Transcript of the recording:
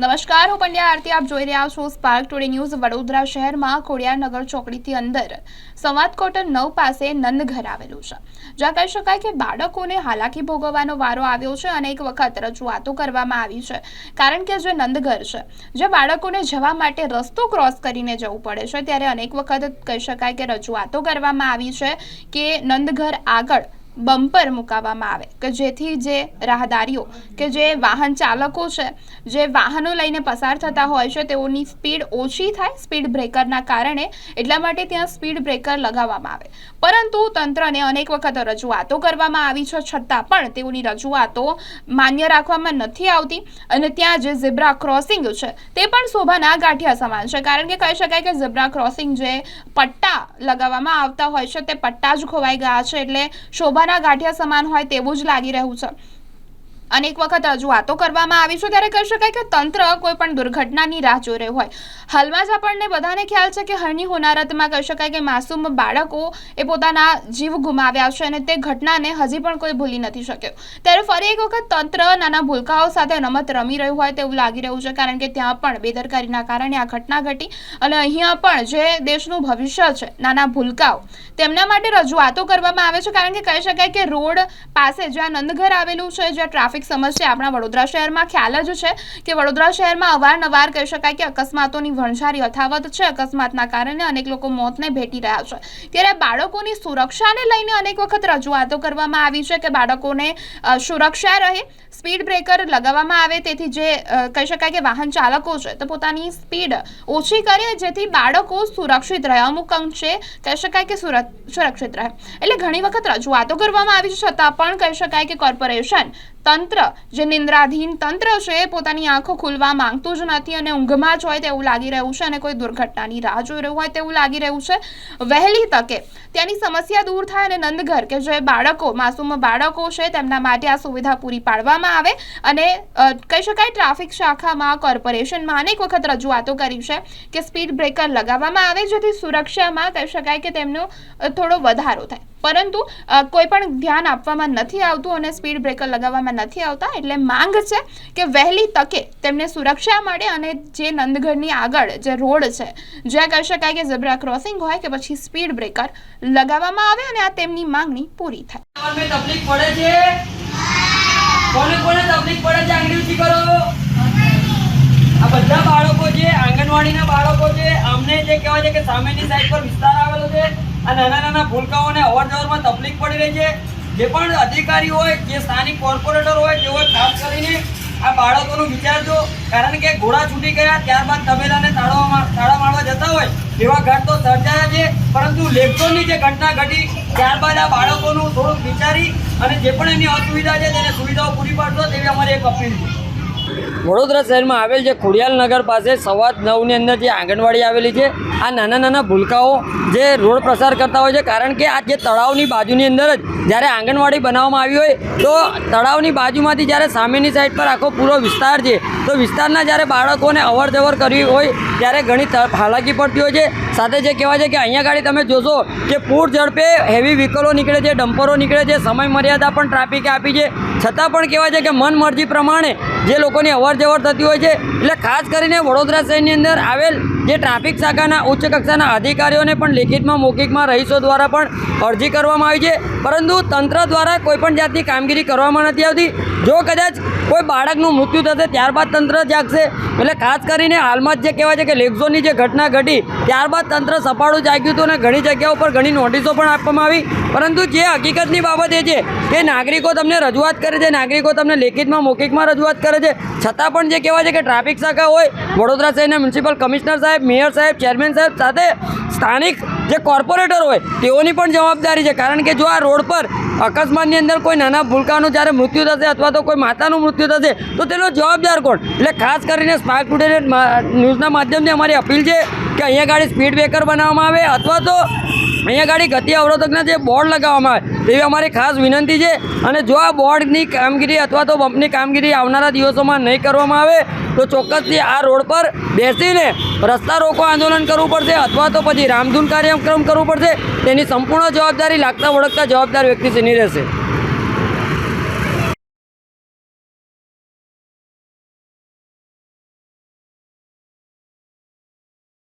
નમસ્કાર, હું પંડ્યા આરતી, આપ જોઈ રહ્યા છો સ્પાર્ક ટુડે ન્યૂઝ વડોદરા શહેરમાં ખોડિયારનગર ચોકડીથી અંદર સંવાદ કોટર નવ પાસે નંદઘર આવેલું છે. જ્યાં કહી શકાય કે બાળકોને હાલાકી ભોગવવાનો વારો આવ્યો છે અને એક વખત રજૂઆતો કરવામાં આવી છે. કારણ કે જે નંદઘર છે, જે બાળકોને જવા માટે રસ્તો ક્રોસ કરીને જવું પડે છે, ત્યારે અનેક વખત કહી શકાય કે રજૂઆતો કરવામાં આવી છે કે નંદઘર આગળ બમ્પર મુકાવવામાં આવે કે જેથી જે રાહદારીઓ કે જે વાહન ચાલકો છે, જે વાહનો લઈને પસાર થતા હોય છે, તેઓની સ્પીડ ઓછી થાય સ્પીડ બ્રેકરના કારણે એટલા માટે ત્યાં સ્પીડ બ્રેકર લગાવવામાં આવે. પરંતુ તંત્રને અનેક વખત રજૂઆતો કરવામાં આવી છે, છતાં પણ તેઓની રજૂઆતો માન્ય રાખવામાં નથી આવતી અને ત્યાં જે ઝીબ્રા ક્રોસિંગ છે, તે પણ શોભાના ગાંઠિયા સમાન છે. કારણ કે કહી શકાય કે ઝીબ્રા ક્રોસિંગ જે પટ્ટા લગાવવામાં આવતા હોય છે, તે પટ્ટા જ ખોવાઈ ગયા છે, એટલે શોભાના ગાંઠિયા સમાન હોય તેવું જ લાગી રહ્યું છે. અનેક વખત રજૂઆતો કરવામાં આવી છે. ત્યારે કહી શકાય કે તંત્ર કોઈ પણ દુર્ઘટનાની રાહ જોઈ રહ્યું હોય. હાલમાં જ આપણને બધાને ખ્યાલ છે કે હળની હોનારતમાં કહી શકાય કે માસૂમ બાળકો એ પોતાના જીવ ગુમાવ્યા છે અને તે ઘટનાને હજી પણ કોઈ ભૂલી નથી શક્યો. ત્યારે ફરી એક વખત તંત્ર નાના ભૂલકાઓ સાથે રમત રમી રહ્યું હોય તેવું લાગી રહ્યું છે. કારણ કે ત્યાં પણ બેદરકારીના કારણે આ ઘટના ઘટી અને અહીંયા પણ જે દેશનું ભવિષ્ય છે, નાના ભૂલકાઓ, તેમના માટે રજૂઆતો કરવામાં આવે છે. કારણ કે કહી શકાય કે રોડ પાસે જ્યાં નંદઘર આવેલું છે, જ્યાં ટ્રાફિક સમસ્યા આપણા વડોદરા શહેરમાં. ખ્યાલ જ છે કે વડોદરા શહેરમાં અવારનવાર કહી શકાય કે અકસ્માતોની વણઝારી યથાવત છે. અકસ્માતના કારણે અનેક લોકો મોતને ભેટી રહ્યા છે. ત્યારે બાળકોની સુરક્ષાને લઈને અનેક વખત રજૂઆતો કરવામાં આવી છે કે બાળકોને સુરક્ષા રહે, સ્પીડ બ્રેકર લગાવવામાં આવે, તેથી જે કહી શકાય કે વાહન ચાલકો છે, તો પોતાની સ્પીડ ઓછી કરે, જેથી બાળકો સુરક્ષિત રહે. અમુક અંશે કહી શકાય કે સુરક્ષિત રહે. એટલે ઘણી વખત રજૂઆતો કરવામાં આવી છે, છતાં પણ કહી શકાય કે કોર્પોરેશન તંત્ર જે નિંદ્રાધીન તંત્ર છે એ પોતાની આંખો ખુલવા માંગતું જ નથી અને ઊંઘમાં જ હોય તેવું લાગી રહ્યું છે અને કોઈ દુર્ઘટનાની રાહ જોઈ રહ્યું હોય તેવું લાગી રહ્યું છે. વહેલી તકે ત્યાંની સમસ્યા દૂર થાય અને નંદઘર કે જે બાળકો, માસૂમ બાળકો છે, તેમના માટે આ સુવિધા પૂરી પાડવામાં આવે અને કહી શકાય ટ્રાફિક શાખામાં કોર્પોરેશનમાં અનેક વખત રજૂઆતો કરી છે કે સ્પીડ બ્રેકર લગાવવામાં આવે જેથી સુરક્ષામાં કહી શકાય કે તેમનો થોડો વધારો થાય. પરંતુ કોઈ પણ ધ્યાન આપવામાં નથી આવતું અને સ્પીડ બ્રેકર લગાવવામાં નથી આવતા, એટલે માંગ છે કે વહેલી તકે તેમને સુરક્ષા મળે અને જે નંદગઢની આગળ જે રોડ છે, જ્યાં કહી શકાય કે ઝબ્રા ક્રોસિંગ હોય કે પછી સ્પીડ બ્રેકર લગાવવામાં આવે અને આ તેમની માંગણી પૂરી થાય. તકલીફ પડે છે? કોને કોને તકલીફ પડે છે? આંગળી કરો. આ બધા બાળકો છે, આંગણવાડીના બાળકો છે, અમને જે કહેવાય છે કે સામેની સાઈડ પર વિસ્તાર આવેલો છે, આ નાના નાના ભૂલકાઓને અવરજવરમાં તકલીફ પડી રહી છે. જે પણ અધિકારી હોય, જે સ્થાનિક કોર્પોરેટર હોય તેઓએ ખાસ કરીને આ બાળકોનું વિચારજો કારણ કે ઘોડા છૂટી ગયા, ત્યારબાદ તબેલાને તાળવા મા- તાળા મારવા જતા હોય, એવા ઘટ તો સર્જાયા છે, પરંતુ લેખોની જે ઘટના ઘટી, ત્યારબાદ આ બાળકોનું થોડુંક વિચારી અને જે પણ એમની અસુવિધા છે, તેને સુવિધાઓ પૂરી પાડશો તેવી અમારી એક અપીલ છે. વડોદરા શહેરમાં આવેલ છે ખોડિયાલ નગર પાસે સવા નવની અંદર જે આંગણવાડી આવેલી છે, આ નાના નાના ભૂલકાઓ જે રોડ પ્રસાર કરતા હોય છે, કારણ કે આ જે તળાવની બાજુની અંદર જ જ્યારે આંગણવાડી બનાવવામાં આવી હોય, તો તળાવની બાજુમાંથી જ્યારે સામેની સાઈડ પર આખો પૂરો વિસ્તાર છે, તો વિસ્તારના જ્યારે બાળકોને અવરજવર કરવી હોય, ત્યારે ઘણી હાલાકી પડતી હોય છે. સાથે જે કહેવાય છે કે અહીંયા ગાડી તમે જોશો કે પૂર ઝડપે હેવી વ્હીકલો નીકળે છે ડમ્પરો નીકળે છે, સમય મર્યાદા પણ ટ્રાફિકે આપી છે. છતાં પણ કહેવાય છે કે મન મરજી પ્રમાણે જે લોકોની અવર જવર થતી હોય છે, એટલે ખાસ કરીને વડોદરા શહેરની અંદર આવેલ જે ટ્રાફિક શાખાના ઉચ્ચ કક્ષાના અધિકારીઓને પણ લેખિતમાં, મૌખિકમાં, રહીશો દ્વારા પણ અરજી કરવામાં આવી છે. પરંતુ તંત્ર દ્વારા કોઈપણ જાતની કામગીરી કરવામાં નથી આવતી. જો કદાચ કોઈ બાળકનું મૃત્યુ થશે, ત્યારબાદ તંત્ર જાગશે. એટલે ખાસ કરીને હાલમાં જ જે કહેવાય છે કે લેગઝોનની જે ઘટના ઘટી, ત્યારબાદ તંત્ર સફાળું જાગ્યું હતું અને ઘણી જગ્યાઓ પર ઘણી નોટિસો પણ આપવામાં આવી. પરંતુ જે હકીકતની બાબત એ છે કે નાગરિકો તમને રજૂઆત કરે છે, નાગરિકો તમને લેખિતમાં, મૌખિકમાં રજૂઆત કરે છે. છતાં પણ જે કહેવાય છે કે ટ્રાફિક શાખા હોય, વડોદરા શહેરના મ્યુનિસિપલ કમિશનર સાહેબ, મેયર સાહેબ, ચેરમેન સાહેબ સાથે સ્થાનિક જે કોર્પોરેટર હોય, તેઓની પણ જવાબદારી છે. કારણ કે જો આ રોડ પર અકસ્માતની અંદર કોઈ નાના ભૂલકાનું જ્યારે મૃત્યુ થશે અથવા તો કોઈ માતાનું મૃત્યુ થશે, તો તેનો જવાબદાર કોણ? એટલે ખાસ કરીને સ્પાર્ક ટુડે ન્યૂઝના માધ્યમથી અમારી અપીલ છે કે અહીંયા ગાડી સ્પીડ બ્રેકર બનાવવામાં આવે અથવા તો અહીંયા ગાડી ગતિ અવરોધકના જે બોર્ડ લગાવવામાં આવે, તેવી અમારી ખાસ વિનંતી છે. અને જો આ બોર્ડની કામગીરી અથવા તો બમ્પની કામગીરી આવનારા દિવસોમાં નહીં કરવામાં આવે, તો ચોક્કસથી આ રોડ પર બેસીને રસ્તા રોકો આંદોલન કરવું પડશે અથવા તો પછી રામધૂન કાર્યક્રમ કરવું પડશે. તેની સંપૂર્ણ જવાબદારી લાગતા વળગતા જવાબદાર વ્યક્તિ તેની રહેશે.